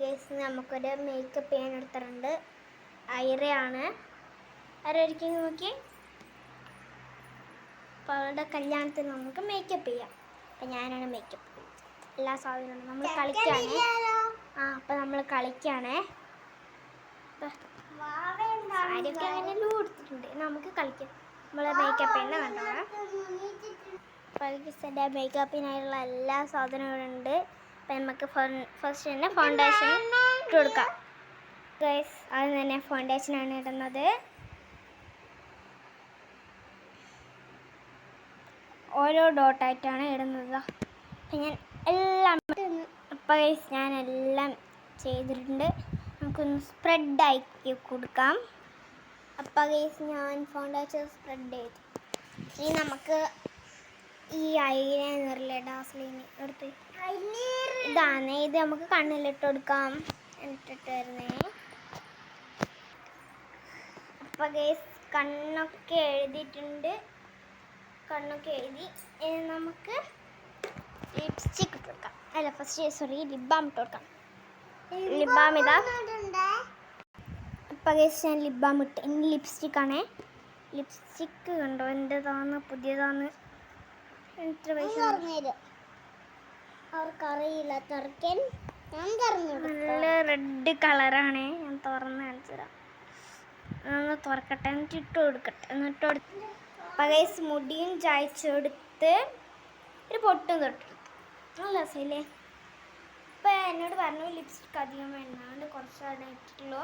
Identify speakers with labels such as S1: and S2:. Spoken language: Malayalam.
S1: ഗേസ് നമുക്കൊരു മേക്കപ്പ് ചെയ്യാൻ എടുത്തിട്ടുണ്ട്. ഐറയാണ്. ആരൊരിക്കും നോക്കി അപ്പോൾ അവളുടെ കല്യാണത്തിന് നമുക്ക് മേക്കപ്പ് ചെയ്യാം. അപ്പം ഞാനാണ് മേക്കപ്പ് എല്ലാ സാധനവും നമ്മൾ കളിക്കുകയാണ് ആ അപ്പം നമ്മൾ കളിക്കുകയാണേ സാരിയൊക്കെ അങ്ങനെ ലൂ എടുത്തിട്ടുണ്ട് നമുക്ക് കളിക്കാം. നമ്മളെ മേക്കപ്പ് തന്നെ കണ്ടോളാം പൽക്കിസിന്റെ മേക്കപ്പിനായുള്ള എല്ലാ സാധനവും ഇവിടെ ഉണ്ട്. അപ്പം നമുക്ക് ഫസ്റ്റ് തന്നെ ഫൗണ്ടേഷൻ ഇട്ട് കൊടുക്കാം. ഗൈസ് അത് തന്നെ ഫൗണ്ടേഷനാണ് ഇടുന്നത്. ഓരോ ഡോട്ടായിട്ടാണ് ഇടുന്നത് അപ്പം ഞാൻ എല്ലാം അപ്പം ഗൈസ് ഞാൻ എല്ലാം ചെയ്തിട്ടുണ്ട്. നമുക്കൊന്ന് സ്പ്രെഡ് ആക്കി കൊടുക്കാം. അപ്പം ഗൈസ് ഞാൻ ഫൗണ്ടേഷൻ സ്പ്രെഡ് ചെയ്തു. ഇനി നമുക്ക് ഈ ഐലൈനറിലെ ഡാസ്ലിന് എടുത്ത്? ഇതാണ് ഇത് നമുക്ക് കണ്ണിലിട്ട് കൊടുക്കാം. ഇട്ടിട്ട് വരുന്നേ. അപ്പൊ ഗേസ് കണ്ണൊക്കെ എഴുതിയിട്ടുണ്ട്. കണ്ണൊക്കെ എഴുതി നമുക്ക് ലിപ്സ്റ്റിക് ഇട്ട് കൊടുക്കാം. അല്ല ഫസ്റ്റ് സോറി ലിപ് ബാം ഇട്ട് കൊടുക്കാം. ലിപ് ബാം ഇതാ. അപ്പൊ ഗേസ് ഞാൻ ലിപ് ബാം ഇട്ട് ഇനി ലിപ്സ്റ്റിക്കാണേ ലിപ്സ്റ്റിക്ക് ലിപ്സ്റ്റിക് കണ്ടോ? എന്റെതാന്ന് പുതിയതാണ് എത്ര പൈസ അവർക്കറിയില്ല തുറക്കാൻ. ഞാൻ നല്ല റെഡ് കളറാണ് ഞാൻ തുറന്ന് കാണിച്ചുതരാം ഒന്ന് തുറക്കട്ടെ. എന്നിട്ട് ഇട്ട് കൊടുക്കട്ടെ. എന്നിട്ട് കൊടുത്ത് പകൈസ് മുടിയും ചായച്ചെടുത്ത് ഒരു പൊട്ടും തൊട്ടെടുത്തു നല്ല രസമില്ലേ? ഇപ്പം എന്നോട് പറഞ്ഞു ലിപ്സ്റ്റിക് അധികം വേണ്ട. കുറച്ച് അവിടെ ഇട്ടിട്ടുള്ളൂ.